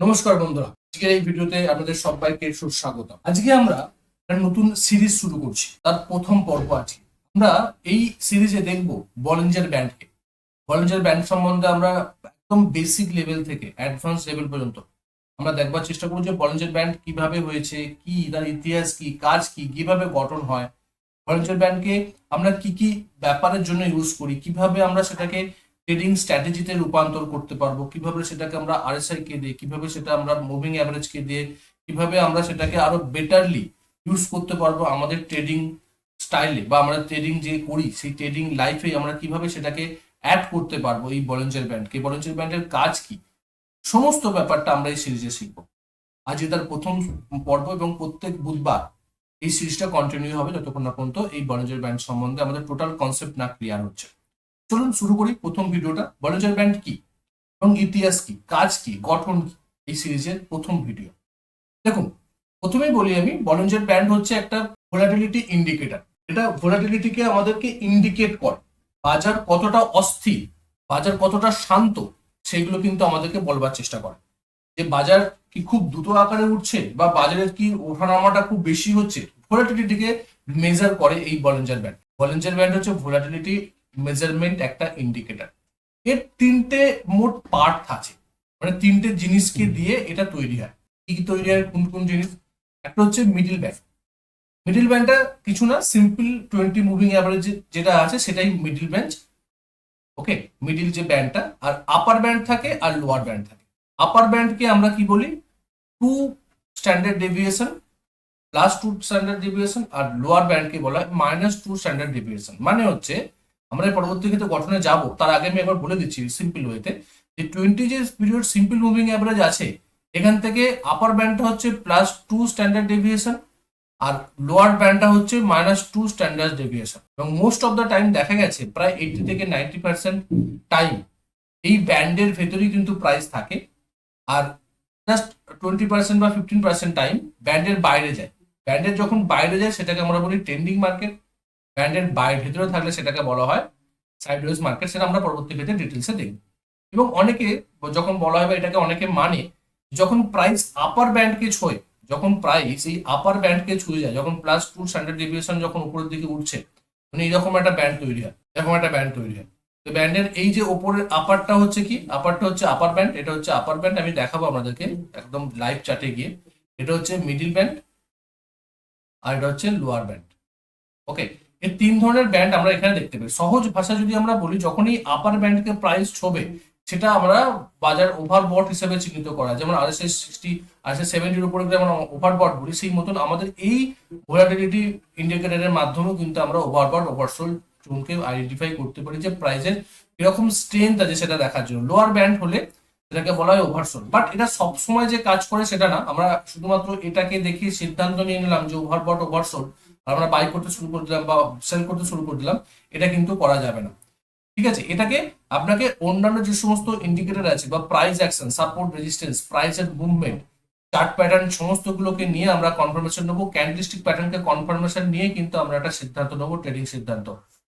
নমস্কার বন্ধুরা। আজকের এই ভিডিওতে আপনাদের সবাইকে সুস্বাগত আজকে আমরা একটা নতুন সিরিজ শুরু করছি। তার প্রথম পর্ব আছে আমরা এই সিরিজে দেখব বলেঞ্জার ব্যান্ডকে। বলেঞ্জার ব্যান্ড সম্বন্ধে আমরা একদম বেসিক লেভেল থেকে অ্যাডভান্স লেভেল পর্যন্ত আমরা দেখবার চেষ্টা করব যে বলেঞ্জার ব্যান্ড কীভাবে হয়েছে, কি, তার ইতিহাস কি, কাজ কি, কীভাবে গঠন হয়। বলেঞ্জার ব্যান্ডকে আমরা কি কি ব্যাপারের জন্য ইউজ করি, কীভাবে আমরা সেটাকে ট্রেডিং স্ট্র্যাটেজিতে রূপান্তর করতে পারব। কীভাবে সেটাকে আমরা আরএসআই কে দিয়ে, কীভাবে সেটা আমরা মুভিং অ্যাভারেজ কে দিয়ে, কীভাবে আমরা সেটাকে আরও বেটারলি ইউজ করতে পারব আমাদের ট্রেডিং স্টাইলে বা আমরা ট্রেডিং যে করি, সেই ট্রেডিং লাইফে আমরা কীভাবে সেটাকে অ্যাড করতে পারব এই ভলেন্টিয়ার ব্যান্ডকে ভলেন্টিয়ার ব্যান্ডের কাজ কি? সমস্ত ব্যাপারটা আমরা এই সিরিজে শিখব। আজ তার প্রথম পর্ব এবং প্রত্যেক বুধবার এই সিরিজটা কন্টিনিউ হবে যতক্ষণ না পর্যন্ত এই ভলেন্টিয়ার ব্যান্ড সম্বন্ধে আমাদের টোটাল কনসেপ্ট না ক্লিয়ার হচ্ছে। চলুন শুরু করি প্রথম ভিডিওটা। বলেজার ব্যান্ড কি? এবং ইতিহাস কি? কাজ কি? গঠন কি? এই সিরিজের প্রথম ভিডিও। দেখুন, প্রথমেই বলি আমি বলেঞ্জার ব্যান্ড হচ্ছে একটা ভোলাটিলিটি ইন্ডিকেটর এটা ভোলাটিলিটিকে আমাদেরকে ইন্ডিকেট করে। বাজার কতটা অস্থির, বাজার কতটা শান্ত, সেগুলো কিন্তু আমাদেরকে বলবার চেষ্টা করে। যে বাজার কি খুব দ্রুত আকারে উঠছে বা বাজারের কি ওঠানামাটা খুব বেশি হচ্ছে ভোলাটিলিটিকে মেজার করে এই বলেঞ্জার ব্যান্ড। বলেঞ্জার ব্যান্ড হচ্ছে ভোলাটিলিটি মেজারমেন্ট একটা ইন্ডিকেটর এর তিনটে মোট পার্ট আছে। মানে তিনটে জিনিসকে দিয়ে এটা তৈরি হয়। কি কি তৈরি হয় কোন কোন জিনিস? একটা হচ্ছে মিডিল ব্যান্ড মিডিল ব্যান্ডটা কিছু না সিম্পল টোয়েন্টি মুভিং অ্যাভারেজ যেটা আছে সেটাই মিডিল ব্যান্ড ওকে মিডিল যে ব্যান্ডটা আর আপার ব্যান্ড থাকে আর লোয়ার ব্যান্ড থাকে। আপার ব্যান্ডকে আমরা কি বলি? Two standard deviation plus two standard deviation আর লোয়ার ব্যান্ডকে বলা হয় মাইনাস টু স্ট্যান্ডার্ড ডেভিয়েশন মানে হচ্ছে আমরা পরবর্তী ক্ষেত্রে গঠনে যাব। তার আগে আমি একবার বলে দিচ্ছি সিম্পল ওয়েতে যে টোয়েন্টি যে পিরিয়ড সিম্পল মুভিং অ্যাভারেজ আছে, এখান থেকে আপার ব্যান্ডটা হচ্ছে প্লাস টু স্ট্যান্ডার্ড ডেভিয়েশন আর লোয়ার ব্যান্ডটা হচ্ছে মাইনাস টু স্ট্যান্ডার্ড ডেভিয়েশন এবং মোস্ট অফ দ্য টাইম দেখা গেছে প্রায় এইটি থেকে নাইনটি পার্সেন্ট টাইম এই ব্যান্ডের ভেতরেই কিন্তু প্রাইস থাকে। আর জাস্ট টোয়েন্টি পার্সেন্ট বা ফিফটিন পার্সেন্ট টাইম ব্যান্ডের বাইরে যায়। ব্যান্ডের যখন বাইরে যায়, সেটাকে আমরা বলি ট্রেন্ডিং মার্কেট ব্যান্ডের বাইরে ভেতরে থাকলে সেটাকে বলা হয় সাইডওয়েজ মার্কেট সেটা আমরা পরবর্তী ক্ষেত্রে ডিটেলসে দেখব। এবং অনেকে যখন বলা হয় বা এটাকে অনেকে মানে যখন প্রাইস আপার ব্যান্ডকে ছোঁয়, যখন প্রাইস এই আপার ব্যান্ডকে ছুঁয়ে যায়, যখন প্লাস টু স্ট্যান্ডার্ড ডেভিয়েশন যখন উপরের দিকে উঠছে মানে এরকম একটা ব্যান্ড তৈরি হয়, এরকম একটা ব্যান্ড তৈরি হয়। তো ব্যান্ডের এই যে ওপরের আপারটা হচ্ছে কি? আপারটা হচ্ছে আপার ব্যান্ড এটা হচ্ছে আপার ব্যান্ড আমি দেখাবো আপনাদেরকে একদম লাইভ চার্টে গিয়ে। এটা হচ্ছে মিডিল ব্যান্ড আর এটা হচ্ছে লোয়ার ব্যান্ড ওকে এই তিন ধরনের ব্যান্ড আমরা এখানে দেখতে পাই। সহজ ভাষা যদি আমরা বলি, যখনই আপার ব্যান্ডকে প্রাইস ছবে, সেটা আমরা বাজার ওভারবট হিসেবে চিহ্নিত করা। যেমন R S S sixty R S S সেভেন্টির উপরে যদি আমরা ওভারবট বলি, সেই মতন আমাদের এই ভোলাটিলিটি ইন্ডিকেটরের মাধ্যমেও কিন্তু আমরা ওভারবট ওভারসোল চুনকে আইডেন্টিফাই করতে পারি যে প্রাইসের এরকম স্ট্রেংথ আছে সেটা দেখার জন্য। লোয়ার ব্যান্ড হলে এটাকে বলা হয় ওভারসোল বাট এটা সবসময় যে কাজ করে সেটা না। আমরা শুধুমাত্র এটাকে দেখে সিদ্ধান্ত নিয়ে নিলাম যে ওভারবট ওভারসোল আমরা বাই করতে শুরু করে দিলাম বা সেল করতে শুরু করে দিলাম, এটা কিন্তু করা যাবে না। ঠিক আছে? এটাকে আপনাকে অন্যান্য যে সমস্ত ইন্ডিকেটর আছে বা price action support resistance price এর মুভমেন্ট চার্ট প্যাটার্ন সমস্তগুলোকে নিয়ে আমরা কনফার্মেশন নেব। ক্যান্ডেলস্টিক প্যাটার্নকে কনফার্মেশন নিয়ে কিন্তু আমরা একটা সিদ্ধান্ত নেব ট্রেডিং সিদ্ধান্ত।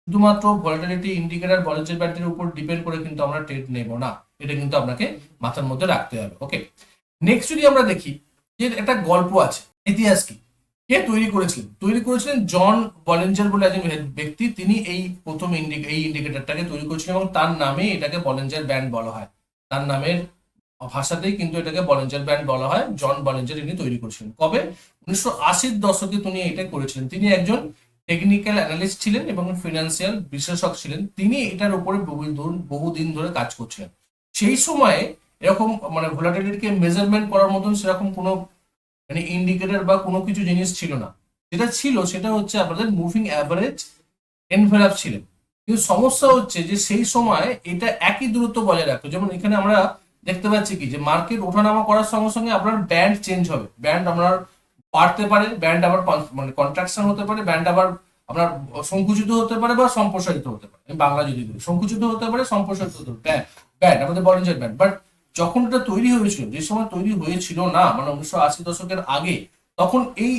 শুধুমাত্র ভলাটিলিটি ইন্ডিকেটর ভলেন্টারি ব্যান্ডের উপর ডিপেন্ড করে কিন্তু আমরা ট্রেড নেব না। এটা কিন্তু আপনাকে মাথার মধ্যে রাখতে হবে ওকে নেক্সট যদি আমরা দেখি যে একটা গল্প আছে, ইতিহাস কি? কে তৈরি করেছিলেন? তৈরি করেছিলেন জন বলেঞ্জার বলে একজন ব্যক্তি। তিনি এই প্রথম এই ইন্ডিকেটরটাকে তৈরি করেছিলেন এবং তার নামে এটাকে বলেঞ্জার ব্যান্ড বলা হয়। তার নামের ভাষাতেই কিন্তু এটাকে বলেঞ্জার ব্যান্ড বলা হয়। জন বলেঞ্জার ইনি তৈরি করেছিলেন। কবে? উনিশশো আশির দশকে তিনি এটা করেছিলেন। তিনি একজন টেকনিক্যাল অ্যানালিস্ট ছিলেন এবং ফিনান্সিয়াল বিশ্লেষক ছিলেন। তিনি এটার উপরে বহুদিন ধরে কাজ করছিলেন। সেই সময়ে এরকম মানে ভোলাটিলিটিকে মেজারমেন্ট করার মতন সেরকম কোনো মানে ইন্ডিকেটর বা কোনো কিছু জিনিস ছিল না। যেটা ছিল সেটা হচ্ছে আপনাদের মুভিং অ্যাভারেজ এনভেলাপ ছিলেন কিন্তু সমস্যা হচ্ছে যে সেই সময় এটা একই দূরত্ব বজায় রাখতো। যেমন এখানে আমরা দেখতে পাচ্ছি কি যে মার্কেট ওঠানামা করার সঙ্গে সঙ্গে আপনার ব্যান্ড চেঞ্জ হবে। ব্যান্ড আপনার বাড়তে পারে ব্যান্ড আবার মানে কন্ট্রাকশন হতে পারে ব্যান্ড আবার আপনার সংকুচিত হতে পারে বা সম্প্রসারিত হতে পারে। বাংলা যদি সংকুচিত হতে পারে, সম্প্রসারিত হতে পারে। ব্যান্ড আমাদের যে ব্যান্ড বাট যখন এটা তৈরি হয়েছিল, যে সময় তৈরি হয়েছিল না মানে উনিশশো আশি দশকের আগে, তখন এই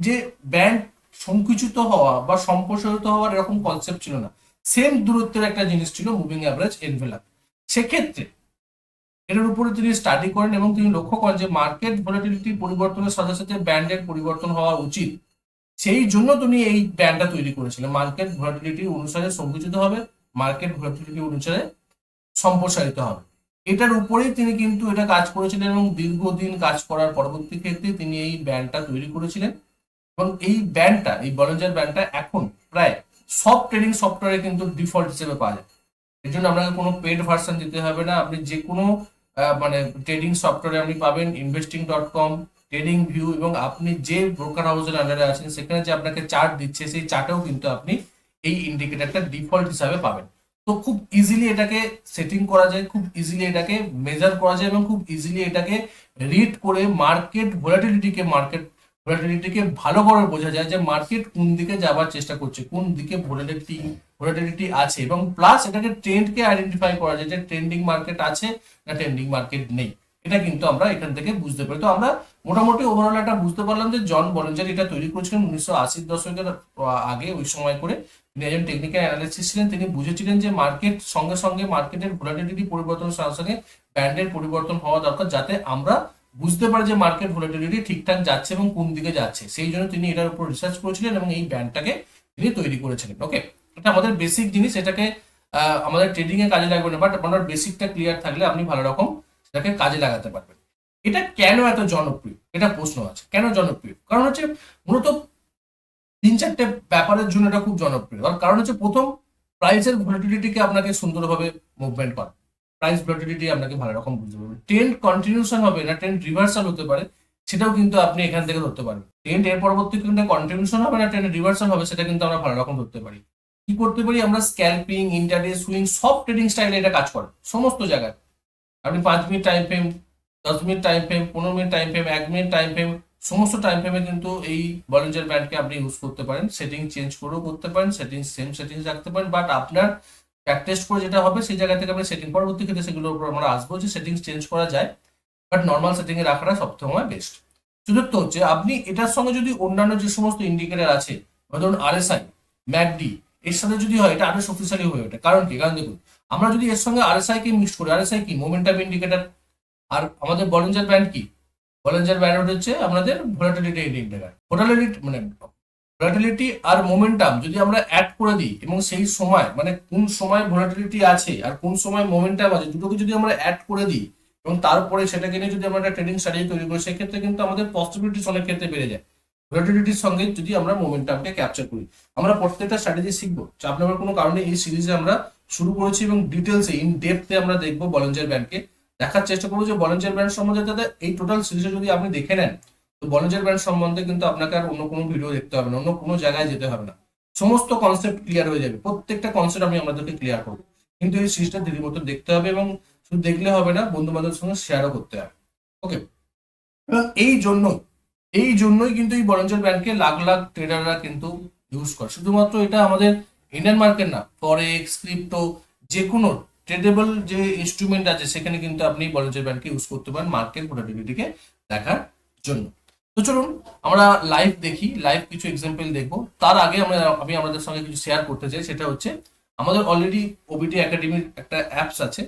যে ব্যান্ড সংকুচিত হওয়া বা সম্প্রসারিত হওয়ার এরকম কনসেপ্ট ছিল না। সেম দূরত্বের একটা জিনিস ছিল মুভিং অ্যাভারেজ এনভেলাপ সেক্ষেত্রে এটার উপরে তিনি স্টাডি করেন এবং তিনি লক্ষ্য করেন যে মার্কেট ভোলাটিলিটি পরিবর্তনের সাথে সাথে ব্যান্ডের পরিবর্তন হওয়া উচিত। সেই জন্য তিনি এই ব্যান্ডটা তৈরি করেছিলেন। মার্কেট ভোলাটিলিটি অনুসারে সংকুচিত হবে মার্কেট ভোলাটিলিটি অনুসারে সম্প্রসারিত হবে। এটার উপরেই তিনি কিন্তু এটা কাজ করেছিলেন এবং দীর্ঘদিন কাজ করার পরবর্তী ক্ষেত্রে তিনি এই ব্যান্ডটা তৈরি করেছিলেন। এবং এই ব্যান্ডটা, এই বলেঞ্জার ব্যান্ডটা এখন প্রায় সব ট্রেডিং সফটওয়্যারে কিন্তু ডিফল্ট হিসেবে পাওয়া যায়। এর জন্য আপনাকে কোনো পেড ভার্সন দিতে হবে না। আপনি যে কোনো মানে ট্রেডিং সফটওয়্যারে আপনি পাবেন investing dot com trading view এবং আপনি যে ব্রোকার হাউসের আন্ডারে আছেন, সেখানে যে আপনাকে চার্ট দিচ্ছে, সেই চার্টেও কিন্তু আপনি এই ইন্ডিকেটরটা ডিফল্ট হিসাবে পাবেন। তো খুব ইজিলি এটাকে সেটিং করা যায়, খুব ইজিলি এটাকে মেজার করা যায় এবং খুব ইজিলি এটাকে রিড করে মার্কেট ভোলাটিলিটিকে মার্কেট ভোলাটিলিটিকে ভালো করে বোঝা যায় যে মার্কেট কোন দিকে যাবার চেষ্টা করছে, কোন দিকে ভোলাটিলিটি ভোলাটিলিটি আছে এবং প্লাস এটাকে ট্রেন্ডকে আইডেন্টিফাই করা যায় যে ট্রেন্ডিং মার্কেট আছে না ট্রেন্ডিং মার্কেট নেই। এটা কিন্তু আমরা এখান থেকে বুঝতে পারি। তো আমরা মোটামুটি ওভারঅল একটা বুঝতে পারলাম যে জন বলেঞ্জার এটা তৈরি করেছিলেন উনিশশো আশির দশকের আগে ওই সময় করে। একজন টেকনিক্যাল অ্যানালিস্ট ছিলেন, তিনি বুঝেছিলেন যে মার্কেট সঙ্গে সঙ্গে মার্কেটের ভোলাটিলিটি পরিবর্তনের সঙ্গে সঙ্গে ব্যান্ডের পরিবর্তন হওয়া দরকার যাতে আমরা বুঝতে পারি যে মার্কেট ভোলাটিলিটি ঠিকঠাক যাচ্ছে এবং কোন দিকে যাচ্ছে। সেই জন্য তিনি এটার উপর রিসার্চ করেছিলেন এবং এই ব্যান্ডটাকে তিনি তৈরি করেছিলেন ওকে এটা আমাদের বেসিক জিনিস, এটাকে আমাদের ট্রেডিং এ কাজে লাগবে না বাট আপনার বেসিকটা ক্লিয়ার থাকলে আপনি ভালো রকম সেটাকে কাজে লাগাতে পারবেন। এটা কেন এত জনপ্রিয়? এটা প্রশ্ন আছে। কেন জনপ্রিয়? কারণ হচ্ছে মূলত তিন চারটে ব্যাপারের জন্য এটা খুব জনপ্রিয়। তার কারণ হচ্ছে প্রথম প্রাইসের ভোলাটিলিটিকে আপনাকে সুন্দরভাবে মুভমেন্ট করে। প্রাইস ভোলাটিলিটি আপনাকে ভালো রকম বুঝতে পারবে। ট্রেন্ড কন্টিনিউশন হবে না ট্রেন্ড রিভার্সাল হতে পারে, সেটাও কিন্তু আপনি এখান থেকে ধরতে পারবেন ট্রেন্ড এর পরবর্তী কিন্তু কন্টিনিউশন হবে না ট্রেন্ড রিভার্সাল হবে, সেটা কিন্তু আমরা ভালো রকম ধরতে পারি। কি করতে পারি আমরা? স্ক্যাল্পিং ইন্টারডে সুইং সব ট্রেডিং স্টাইলে এটা কাজ করে, সমস্ত জায়গায়। আপনি পাঁচ মিনিট টাইম ফ্রেম দশ মিনিট টাইম ফ্রেম পনেরো মিনিট টাইম ফ্রেম এক মিনিট টাইম ফ্রেম সমস্ত টাইম ফ্রেমে কিন্তু এই বলেঞ্জার ব্যান্ডকে আপনি ইউজ করতে পারেন। সেটিং চেঞ্জ করেও করতে পারেন সেটিং সেম সেটিংস রাখতে পারেন বাট আপনার ব্যাক টেস্ট করে যেটা হবে, সেই জায়গা থেকে আপনি সেটিং পরবর্তী ক্ষেত্রে সেগুলোর উপর আমরা আসব যে সেটিংস চেঞ্জ করা যায় বাট নর্মাল সেটিং এ রাখাটা সবসময় বেস্ট চতুর্থ হচ্ছে, আপনি এটার সঙ্গে যদি অন্যান্য যে সমস্ত ইন্ডিকেটার আছে ধরুন আরএসআই ম্যাকডি, এর সাথে যদি হয়, এটা আরও শক্তিশালী হয়ে ওঠে। কারণ কি? কারণ দেখুন, আমরা যদি এর সঙ্গে আরএসআই কে মিক্স করি আরএসআই কি? মোমেন্টাম ইন্ডিকেটার আর আমাদের বলেঞ্জার ব্যান্ড কি? বলেঞ্জার ব্যান্ড হচ্ছে আমাদের ভোলাটিলিটি ইন্ডিকেটর ভোলাটিলিটি মানে ভোলাটিলিটি আর মোমেন্টাম যদি আমরা অ্যাড করে দিই এবং সেই সময় মানে কোন সময় ভোলাটিলিটি আছে আর কোন সময় মোমেন্টাম আছে, দুটোকে যদি আমরা অ্যাড করে দিই এবং তারপরে সেটাকে নিয়ে যদি আমরা একটা ট্রেডিং স্ট্র্যাটেজি তৈরি করি, সেক্ষেত্রে কিন্তু আমাদের পসিবিলিটিস অনেক ক্ষেত্রে বেড়ে যায়। ভোলাটিলিটির সঙ্গে যদি আমরা মোমেন্টামকে ক্যাপচার করি। আমরা প্রত্যেকটা স্ট্র্যাটেজি শিখব। চাপ নেওয়ার কোনো কারণে এই সিরিজে আমরা শুরু করেছি এবং ডিটেলসে ইন ডেপথে আমরা দেখব বলেঞ্জার ব্যান্ডকে দেখার চেষ্টা করব যে বলেঞ্জার ব্র্যান্ড সম্বন্ধে তাদের এই টোটাল সিরিজে যদি আপনি দেখে নেন, তো বলেঞ্জার ব্র্যান্ড সম্বন্ধে কিন্তু আপনাকে আর অন্য কোনো ভিডিও দেখতে হবে না, অন্য কোনো জায়গায় যেতে হবে না। সমস্ত কনসেপ্ট ক্লিয়ার হয়ে যাবে, প্রত্যেকটা কনসেপ্ট আমি আপনাদেরকে ক্লিয়ার করব। কিন্তু এই সিরিজটা দিদির মতো দেখতে হবে এবং শুধু দেখলে হবে না বন্ধু বান্ধবের সঙ্গে শেয়ারও করতে হবে। ওকে এই জন্য এই জন্যই কিন্তু এই বলেঞ্জার ব্র্যান্ডকে লাখ লাখ ট্রেডাররা কিন্তু ইউজ করে। শুধুমাত্র এটা আমাদের ইন্ডিয়ান মার্কেট না ফরেক্স ক্রিপ্টো যে কোনো ট্রেডেবল যে ইনস্ট্রুমেন্ট আছে, সেখানে কিন্তু আপনি বলেঞ্জার ব্যান্ডকে ইউজ করতে পারেন মার্কেট ভোলাটিলিটিকে দেখার জন্য। তো চলুন, আমরা লাইভ দেখি লাইভ কিছু এক্সাম্পল দেখব। তার আগে আমরা, আমি আমাদের সঙ্গে কিছু শেয়ার করতে চাই, সেটা হচ্ছে আমাদের অলরেডি ওবিটি একাডেমির একটা অ্যাপস আছে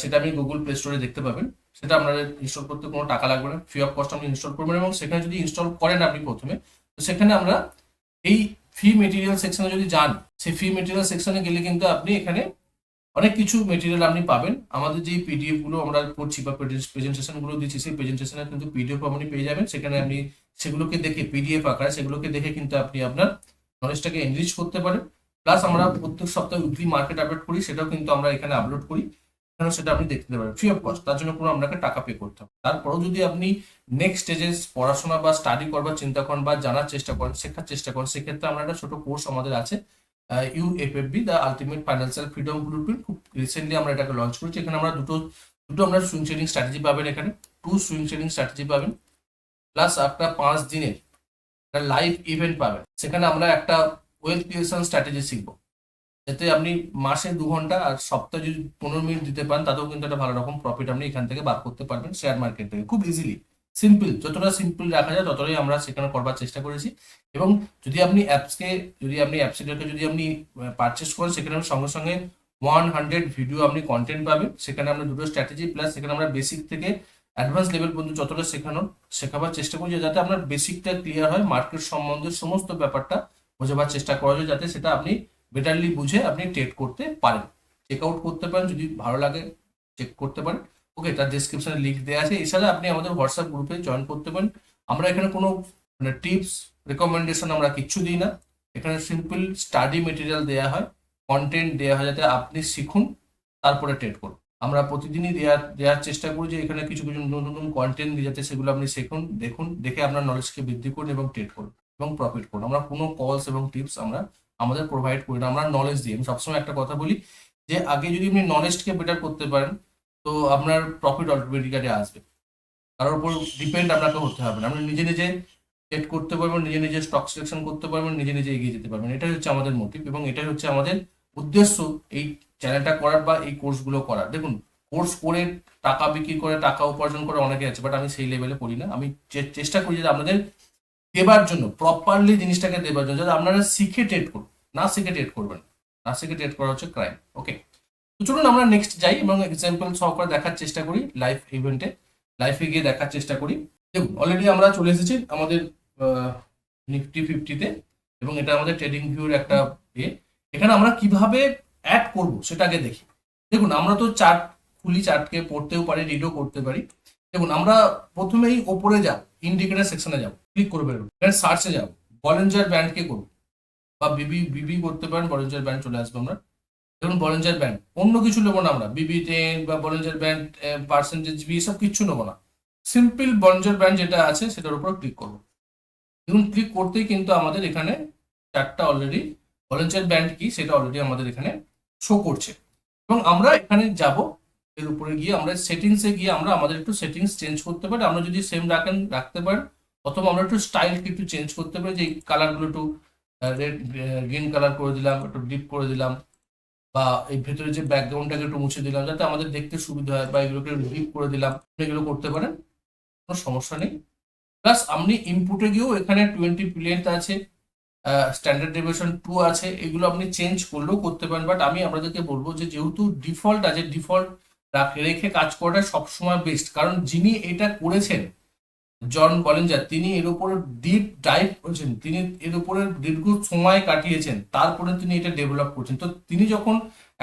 সেটা আপনি গুগল প্লে স্টোরে দেখতে পাবেন। সেটা আপনাদের ইনস্টল করতে কোনো টাকা লাগবে না ফ্রি অফ কস্ট আপনি ইনস্টল করবেন এবং সেখানে যদি ইনস্টল করেন আপনি প্রথমে, তো সেখানে আমরা এই ফ্রি মেটেরিয়াল সেকশনে যদি যান, সেই ফি মেটেরিয়াল সেকশনে গেলে কিন্তু আপনি এখানে অনেক কিছু মেটেরিয়াল আপনি পাবেন। আমাদের যে পিডিএফগুলো আমরা করছি বা প্রেজেন্টেশনগুলো দিচ্ছি, সেই প্রেজেন্টেশনে কিন্তু পিডিএফ আপনি পেয়ে যাবেন। সেখানে আপনি সেগুলোকে দেখে পিডিএফ আকারে সেগুলোকে দেখে কিন্তু আপনি আপনার নলেজটাকে এনরিচ করতে পারেন। প্লাস আমরা প্রত্যেক সপ্তাহে উইকলি মার্কেট আপডেট করি, সেটাও কিন্তু আমরা এখানে আপলোড করি। এখানেও সেটা আপনি দেখতে পারেন। ফ্রি অফ কস্ট তার জন্য কোনো আপনাকে টাকা পে করতে হবে তারপরেও যদি আপনি নেক্সট স্টেজে পড়াশোনা বা স্টাডি করবার চিন্তা করেন বা জানার চেষ্টা করেন, শেখার চেষ্টা করেন, সেক্ষেত্রে আমরা একটা ছোট কোর্স আমাদের আছে। UFFB the ultimate financial freedom blueprint খুব রিসেন্টলি আমরা এটাকে লঞ্চ করেছি। এখানে আমরা দুটো দুটো আমরা সুইং ট্রেডিং স্ট্র্যাটেজি পাবেন এখানে। টু সুইং ট্রেডিং স্ট্র্যাটেজি পাবেন। প্লাস একটা পাঁচ দিনের একটা লাইভ ইভেন্ট পাবেন। সেখানে আমরা একটা ওয়েলথ ক্রিয়েশন স্ট্র্যাটেজি শিখব। যাতে আপনি মাসে দু ঘণ্টা আর সপ্তাহে যদি পনেরো মিনিট দিতে পারেন, তাতেও কিন্তু একটা ভালো রকম প্রফিট আপনি এখান থেকে বার করতে পারবেন শেয়ার মার্কেট থেকে। খুব ইজিলি সিম্পল যতটা সিম্পল রাখা যায়, ততটাই আমরা সেখানে করবার চেষ্টা করেছি। এবং যদি আপনি অ্যাপসকে যদি আপনি অ্যাপসিটাকে যদি আপনি পারচেস করেন, সেখানে সঙ্গে সঙ্গে ওয়ান হান্ড্রেড ভিডিও আপনি কন্টেন্ট পাবেন। সেখানে আমরা দুটো স্ট্র্যাটেজি প্লাস সেখানে আমরা বেসিক থেকে অ্যাডভান্স লেভেল পর্যন্ত যতটা শেখানোর শেখাবার চেষ্টা করছি, যাতে আপনার বেসিকটা ক্লিয়ার হয় মার্কেট সম্বন্ধে সমস্ত ব্যাপারটা বোঝাবার চেষ্টা করা যায়, যাতে সেটা আপনি বেটারলি বুঝে আপনি ট্রেড করতে পারেন। চেক আউট করতে পারেন, যদি ভালো লাগে চেক করতে পারেন। ওকে তার ডিসক্রিপশনে লিঙ্ক দেওয়া আছে। এছাড়া আপনি আমাদের হোয়াটসঅ্যাপ গ্রুপে জয়েন করতে পারেন। আমরা এখানে কোনো মানে টিপস রেকমেন্ডেশন আমরা কিচ্ছু দিই না। এখানে সিম্পল স্টাডি মেটেরিয়াল দেওয়া হয় কন্টেন্ট দেওয়া হয়, যাতে আপনি শিখুন, তারপরে ট্রেড করুন। আমরা প্রতিদিনই দেওয়ার দেওয়ার চেষ্টা করি যে এখানে কিছু কিছু নতুন নতুন কন্টেন্ট যাতে সেগুলো আপনি শিখুন, দেখুন, দেখে আপনার নলেজকে বৃদ্ধি করুন এবং ট্রেড করুন এবং প্রফিট করুন। আমরা কোনো কলস এবং টিপস আমরা আমাদের প্রোভাইড করি না, আমরা নলেজ দিই। আমি সবসময় একটা কথা বলি যে, আগে যদি আপনি নলেজকে বেটার করতে পারেন তো আপনার প্রফিট অটোমেটিক্যালি আসবে। তার উপর ডিপেন্ড আপনাকে হতে হবে না। আপনি নিজে নিজে ট্রেড করতে পারবেন, নিজে নিজে স্টক সিলেকশন করতে পারবেন, নিজে নিজে এগিয়ে যেতে পারবেন। এটাই হচ্ছে আমাদের মোটিভ এবং এটাই হচ্ছে আমাদের উদ্দেশ্য এই চ্যানেলটা করার বা এই কোর্সগুলো করার। দেখুন কোর্স করে টাকা বিক্রি করে, টাকা উপার্জন করে অনেকে আছে বাট আমি সেই লেভেলে করি না। আমি চেষ্টা করি যে আপনাদের দেবার জন্য প্রপারলি জিনিসটাকে দেবার জন্য, যাতে আপনারা শিখে ট্রেড করুন। না শিখে ট্রেড করবেন না। শিখে ট্রেড করা হচ্ছে ক্রাইম ওকে চলুন আমরা নেক্সট যাই এবং এক্সাম্পল সহকারে দেখার চেষ্টা করি লাইভ ইভেন্টে লাইফে গিয়ে দেখার চেষ্টা করি। দেখুন অলরেডি আমরা চলে এসেছি আমাদের নিফটি ফিফটিতে এবং এটা আমাদের ট্রেডিং ভিউর একটা এ। এখানে আমরা কীভাবে অ্যাড করব সেটা আগে দেখি। দেখুন, আমরা তো চার্ট খুলি চার্টকে পড়তেও পারি রিডও করতে পারি। দেখুন, আমরা প্রথমেই ওপরে যাব ইন্ডিকেটার সেকশনে যাব ক্লিক করে বেরোবো। এখানে সার্চে যাব বলেঞ্জার ব্যান্ডকে করব। বা বিবি বিবি করতে পারেন বলেঞ্জার ব্যান্ড চলে আসবে আমরা। দেখুন বলেঞ্জার ব্যান্ড অন্য কিছু নেব না আমরা বিবি টেন বা বলেঞ্জার ব্যান্ড পার্সেন্টেজ বি সব কিচ্ছু নেব না। সিম্পল বলেঞ্জার ব্যান্ড যেটা আছে, সেটার উপর ক্লিক করব। দেখুন ক্লিক করতেই কিন্তু আমাদের এখানে চারটা অলরেডি ভলেন্টিয়ার ব্যান্ড কি, সেটা অলরেডি আমাদের এখানে শো করছে। এবং আমরা এখানে যাব, এর উপরে গিয়ে আমরা সেটিংসে গিয়ে আমরা আমাদের একটু সেটিংস চেঞ্জ করতে পারি। আমরা যদি সেম রাখেন রাখতে পারেন অথবা আমরা একটু স্টাইলকে একটু চেঞ্জ করতে পারি, যে এই কালারগুলো একটু রেড গ্রিন কালার করে দিলাম, একটু ডিপ করে দিলাম। বা এই ভেতরে যে ব্যাকগ্রাউন্ডটাকে একটু মুছে দিলাম, যাতে আমাদের দেখতে সুবিধা হয় বা এগুলোকে ডিপ করে দিলাম এগুলো করতে পারেন, কোনো সমস্যা নেই। প্লাস আপনি ইনপুটে গিয়েও এখানে টোয়েন্টি প্লেট আছে স্ট্যান্ডার্ড ডেভিয়েশন টু আছে, এগুলো আপনি চেঞ্জ করলেও করতে পারেন। বাট আমি আপনাদেরকে বলব যে যেহেতু ডিফল্ট আছে ডিফল্ট রেখে কাজ করাটা সবসময় বেস্ট কারণ যিনি এটা করেছেন জন বলেন যা তিনি এর উপরে ডিপ ডাইভ করেছেন, তিনি এর উপরে দীর্ঘ সময় কাটিয়েছেন, তারপরে তিনি এটা ডেভেলপ করছেন। তো তিনি যখন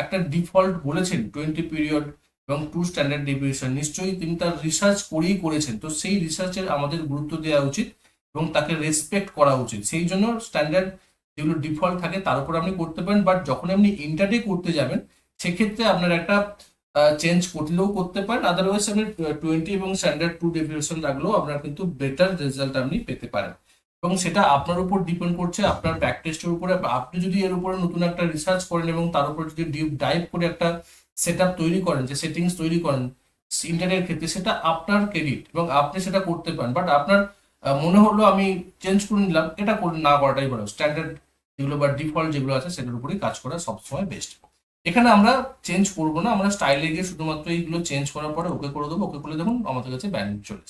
একটা ডিফল্ট বলেছেন টোয়েন্টি পিরিয়ড এবং টু স্ট্যান্ডার্ড ডেভিয়েশন নিশ্চয়ই তিনি তার রিসার্চ করেই করেছেন। তো সেই রিসার্চের আমাদের গুরুত্ব দেওয়া উচিত এবং তাকে রেসপেক্ট করা উচিত। সেই জন্য স্ট্যান্ডার্ড যেগুলো ডিফল্ট থাকে, তার উপর আপনি করতে পারেন বাট যখন আপনি ইন্টারডে করতে যাবেন, সেক্ষেত্রে আপনার একটা চেঞ্জ করলেও করতে পারেন। আদারওয়াইজ আপনি টোয়েন্টি এবং স্ট্যান্ডার্ড টু ডেভিয়েশন রাখলেও আপনার কিন্তু বেটার রেজাল্ট আপনি পেতে পারেন। এবং সেটা আপনার উপর ডিপেন্ড করছে, আপনার প্র্যাকটিসের উপরে। আপনি যদি এর উপরে নতুন একটা রিসার্চ করেন এবং তার উপর যদি ডিপ ডাইভ করে একটা সেট তৈরি করেন, যে সেটিংস তৈরি করেন ইন্টারনেটের ক্ষেত্রে সেটা আপনার ক্রেডিট এবং আপনি সেটা করতে পারেন। বাট আপনার মনে হলো আমি চেঞ্জ করে নিলাম, এটা না করাটাই ভালো। স্ট্যান্ডার্ড যেগুলো বা ডিফল্ট যেগুলো আছে সেটার উপরেই কাজ করা সবসময় বেস্ট এখানে আমরা চেঞ্জ করব না, আমরা স্টাইলে গিয়ে শুধুমাত্র এইগুলো চেঞ্জ করার পরে ওকে করে দেবো, ওকে করে দেখুন আমাদের কাছে ব্যান্ড চলে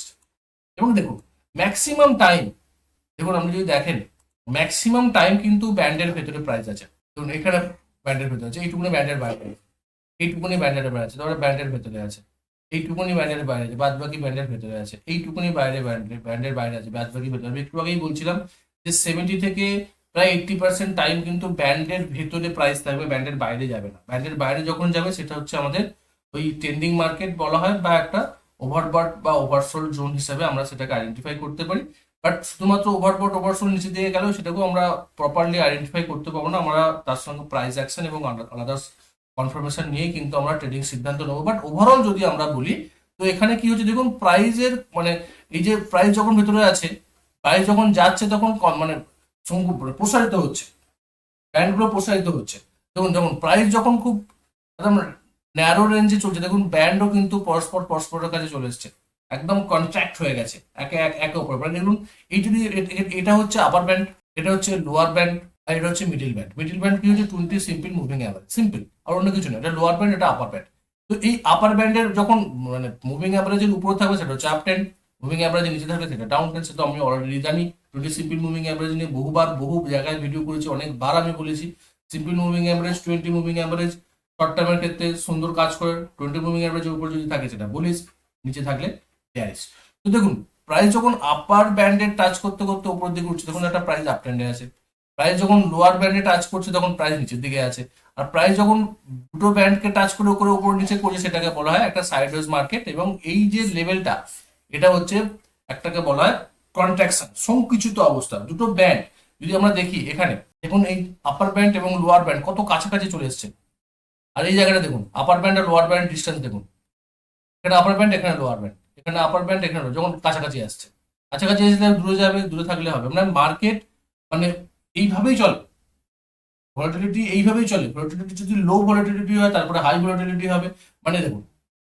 এবং দেখুন ম্যাক্সিমাম টাইম দেখুন আপনি যদি দেখেন ম্যাক্সিমাম টাইম কিন্তু ব্যান্ডের ভেতরে প্রাইস আছে। ধরুন এখানে ব্যান্ডের ভেতরে আছে, এইটুকুনি ব্যান্ডের বাইরে এইটুকুনি ব্যান্ডের বাইরে আছে, তারপরে ব্যান্ডের ভেতরে আছে। এইটুকুনি ব্যান্ডের বাইরে আছে বাদ বাকি ব্যান্ডের ভেতরে আছে। এইটুকুনি বাইরে, ব্যান্ডের ব্যান্ডের বাইরে আছে বাদ বাকি ভেতরে আমি একটু আগেই বলছিলাম যে সেভেন্টি থেকে প্রায় এইটটি পার্সেন্ট টাইম কিন্তু ব্যান্ডের ভেতরে প্রাইস থাকবে ব্যান্ডের বাইরে যাবে না। ব্যান্ডের বাইরে যখন যাবে, সেটা হচ্ছে আমাদের ওই ট্রেন্ডিং মার্কেট বলা হয় বা একটা ওভারবট বা ওভারসোল জোন হিসাবে আমরা সেটাকে আইডেন্টিফাই করতে পারি। বাট শুধুমাত্র ওভারবট ওভারসোল নিচে দিয়ে গেলেও সেটাকেও আমরা প্রপারলি আইডেন্টিফাই করতে পারব না। আমরা তার সঙ্গে প্রাইস অ্যাকশন এবং আলাদা কনফার্মেশন নিয়ে কিন্তু আমরা ট্রেডিং সিদ্ধান্ত নেব। বাট ওভারঅল যদি আমরা বলি, তো এখানে কি হচ্ছে দেখুন প্রাইজের মানে এই যে প্রাইস যখন ভেতরে আছে প্রাইস যখন যাচ্ছে তখন মানে প্রসারিত হচ্ছে। ব্যান্ডগুলো প্রসারিত হচ্ছে। দেখুন যখন প্রাইস যখন খুব একদম ন্যারো রেঞ্জে চলছে, দেখুন, ব্যান্ডও কিন্তু পরস্পর পরস্পরের কাছে চলে এসছে। একদম কন্ট্রাক্ট হয়ে গেছে, একে এক, একে ওপর মানে দেখুন এই যদি এটা হচ্ছে আপার ব্যান্ড এটা হচ্ছে লোয়ার ব্যান্ড আর এটা হচ্ছে মিডিল ব্যান্ড মিডিল ব্যান্ড কি হচ্ছে? Twenty simple moving average simple আর অন্য কিছু না এটা লোয়ার ব্যান্ড এটা আপার ব্যান্ড তো এই আপার ব্যান্ডের যখন মানে মুভিং অ্যাভারেজের উপরে থাকবে, সেটা হচ্ছে আপ টেন মুভিং অ্যাভারেজের নিচে থাকবে সেটা। ডাউন টেন সেটা আমি অলরেডি জানি। টোয়েন্টি সিম্পল মুভিং অ্যাভারেজ নিয়ে বহুবার, বহু জায়গায় ভিডিও করেছি, অনেকবার আমি বলেছি। Simple moving average twenty moving average short টার্মের ক্ষেত্রে সুন্দর কাজ করে। টোয়েন্টি মুভিং অ্যাভারেজের উপর যদি থাকে সেটা বলিস, নিচে থাকলে বেয়ারিশ তো দেখুন প্রাইস যখন আপার ব্যান্ডে টাচ করতে করতে উপর দিকে উঠছে, তখন একটা প্রাইস আপ ট্রেন্ডে আছে। প্রাইস যখন লোয়ার ব্যান্ডে টাচ করছে, তখন প্রাইস নিচের দিকে আছে। আর প্রাইস যখন দুটো ব্যান্ডকে টাচ করে করে, উপর নিচে করছে, সেটাকে বলা হয় একটা সাইডওয়েজ মার্কেট এবং এই যে লেভেলটা এটা হচ্ছে একটাকে বলা হয় কন্ট্রাকশন সংকুচিত অবস্থা। দুটো ব্যান্ড যদি আমরা দেখি এখানে, দেখুন এই আপার ব্যান্ড এবং লোয়ার ব্যান্ড কত কাছাকাছি চলে এসছে। আর এই জায়গাটা দেখুন আপার ব্যান্ড আর লোয়ার ব্যান্ড ডিস্টেন্স দেখুন। এখানে আপার ব্যান্ড এখানে লোয়ার ব্যান্ড এখানে আপার ব্যান্ড এখানে যখন কাছাকাছি আসছে। কাছাকাছি আসলে দূরে যাবে, দূরে থাকলে হবে। মানে মার্কেট মানে এইভাবেই চলে। ভলাটিলিটি এইভাবেই চলে। ভলাটিলিটি যদি লো ভলাটিলিটি হয়, তারপরে হাই ভলাটিলিটি হবে। মানে দেখুন,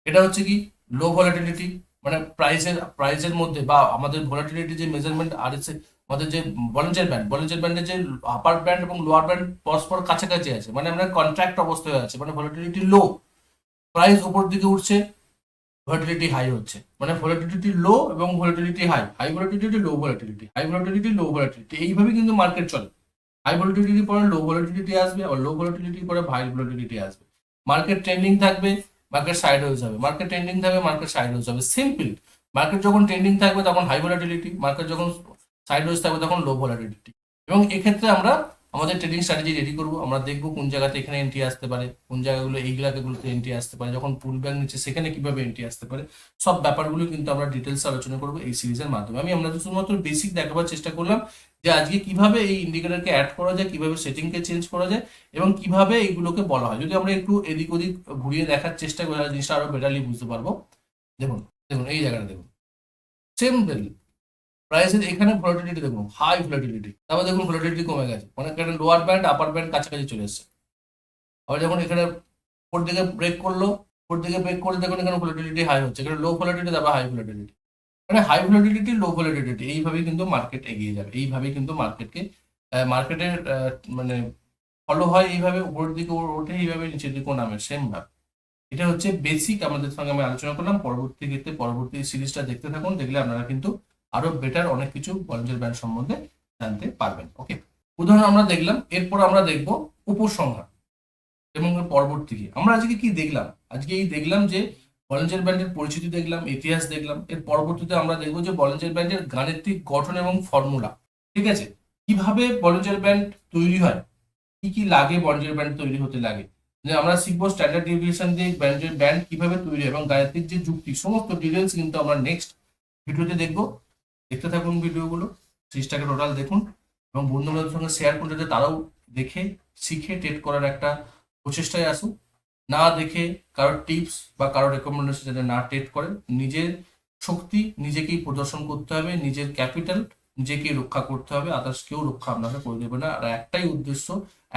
এটা হচ্ছে কি? লো ভলাটিলিটি মানে প্রাইসের প্রাইসের মধ্যে বা আমাদের ভলাটিলিটি যে মেজারমেন্ট আর এসে আমাদের যে ভলেন্টিয়ার ব্যান্ড ভলেন্টিয়ার ব্যান্ডের যে আপার ব্যান্ড এবং লোয়ার ব্যান্ড পরস্পর কাছাকাছি আছে। মানে আমরা কন্ট্রাক্ট অবস্থায় আছে মানে ভলাটিলিটি লো প্রাইস উপর দিকে উঠছে ভলাটিলিটি হাই হচ্ছে। মানে ভলাটিলিটি লো এবং volatility high high volatility low volatility high volatility low volatility এইভাবে কিন্তু মার্কেট চলে। হাই ভলাটিলিটি পরে লো ভলাটিলিটি আসবে, আর লো ভলাটিলিটি পরে হাই ভলাটিলিটি আসবে। মার্কেট ট্রেন্ডিং থাকবে মার্কেট সাইড হয়ে যাবে। মার্কেট ট্রেন্ডিং থাকবে মার্কেট সাইড হয়ে যাবে। সিম্পল মার্কেট যখন ট্রেন্ডিং থাকবে, তখন হাই ভোলাটিলিটি মার্কেট যখন সাইড হয়ে থাকবে তখন লো ভোলাটিলিটি এবং এক্ষেত্রে আমরা আমাদের ট্রেডিং স্ট্র্যাটেজি রেডি করব, আমরা দেখব কোন জায়গাতে এখানে এন্ট্রি আসতে পারে, কোন জায়গাগুলো এইগুলোতে এন্ট্রি আসতে পারে, যখন পুল ব্যাংক নিচ্ছে সেখানে কীভাবে এন্ট্রি আসতে পারে, সব ব্যাপারগুলো কিন্তু আমরা ডিটেলস আলোচনা করব এই সিরিজের মাধ্যমে। আমি আমরা শুধুমাত্র বেসিক দেখাবার চেষ্টা করলাম যে আজকে কীভাবে এই ইন্ডিকেটারকে অ্যাড করা যায়, কীভাবে সেটিংকে চেঞ্জ করা যায় এবং কীভাবে এইগুলোকে বলা হয়। যদি আমরা একটু এদিক ওদিক ঘুরিয়ে দেখার চেষ্টা করি জিনিসটা আরও বেটারলি বুঝতে পারব। দেখুন দেখুন, এই জায়গাটা দেখুন। সেম ভ্যালু প্রাইসের এখানে ভলাটিলিটি দেখুন হাই ভলাটিলিটি তারপর দেখুন ভলাটিলিটি কমে গেছে। মানে একটা লোয়ার ব্যান্ড আপার ব্যান্ড কাছাকাছি চলে এসেছে। আবার যখন এখানে উপর দিকে ব্রেক করল উপর দিকে ব্রেক করলে দেখুন এখানে ভলাটিলিটি হাই হচ্ছে। এখানে লো ভলাটিলিটি তারপর হাই ভলাটিলিটি মানে হাই ভলাটিলিটি লো ভলাটিলিটি এইভাবেই কিন্তু মার্কেট এগিয়ে যাবে। এইভাবেই কিন্তু মার্কেটকে মার্কেটের মানে ফলো হয় এইভাবে উপরের দিকে ওঠে এইভাবে নিচের দিকেও নামে সেম ভাবে। এটা হচ্ছে বেসিক আমাদের সঙ্গে আমি আলোচনা করলাম। পরবর্তী ক্ষেত্রে, পরবর্তী সিরিজটা দেখতে থাকুন। দেখলে আপনারা কিন্তু আরও বেটার অনেক কিছু ভলেন্টিয়ার ব্যান্ড সম্বন্ধে জানতে পারবেন। ওকে উদাহরণ আমরা দেখলাম, এরপর আমরা দেখব উপসংহার এবং পরবর্তী আমরা আজকে কি দেখলাম? আজকে এই দেখলাম যে ভলেন্টিয়ার ব্যান্ডের পরিচিতি দেখলাম, ইতিহাস দেখলাম, এর পরবর্তীতে আমরা দেখব যে ভলেন্টিয়ার ব্যান্ডের গাণিতিক গঠন এবং ফর্মুলা ঠিক আছে? কীভাবে ভলেন্টিয়ার ব্যান্ড তৈরি হয়? কি কি লাগে ভলেন্টিয়ার ব্যান্ড তৈরি হতে লাগে? যে আমরা শিখব স্ট্যান্ডার্ড ডিভিয়েশন দিয়ে ব্যান্ডের ব্যান্ড কীভাবে তৈরি হয় এবং গাণিতিক যে যুক্তি, সমস্ত ডিটেলস কিন্তু আমরা নেক্সট ভিডিওতে দেখব। দেখতে থাকুন ভিডিওগুলো সিরিজটাকে টোটাল দেখুন এবং বন্ধু বান্ধবের সঙ্গে শেয়ার করলে যাতে তারাও দেখে, শিখে টেট করার একটা প্রচেষ্টায় আসুক। না দেখে কারোর টিপস বা কারোর রেকমেন্ডেশন যাতে না টেট করে, নিজের শক্তি নিজেকেই প্রদর্শন করতে হবে, নিজের ক্যাপিটাল নিজেকেই রক্ষা করতে হবে আদার্স কেউ রক্ষা আপনাকে করে দেবে না। আর একটাই উদ্দেশ্য,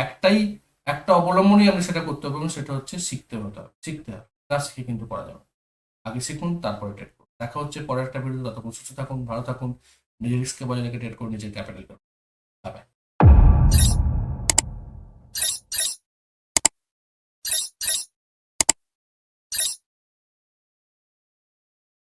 একটাই, একটা অবলম্বনই আপনি সেটা করতে এবং সেটা হচ্ছে শিখতে হতে হবে, শিখতে হবে। না শিখে কিন্তু করা যাবে আগে শিখুন, তারপরে করুন। দেখা হচ্ছে, পরের একটা ভিডিও ততক্ষণ সুস্থ থাকুন, ভালো থাকুন, নিজের রিস্কে বজায় রেখে ট্রেড করুন নিজের ক্যাপিটাল করুন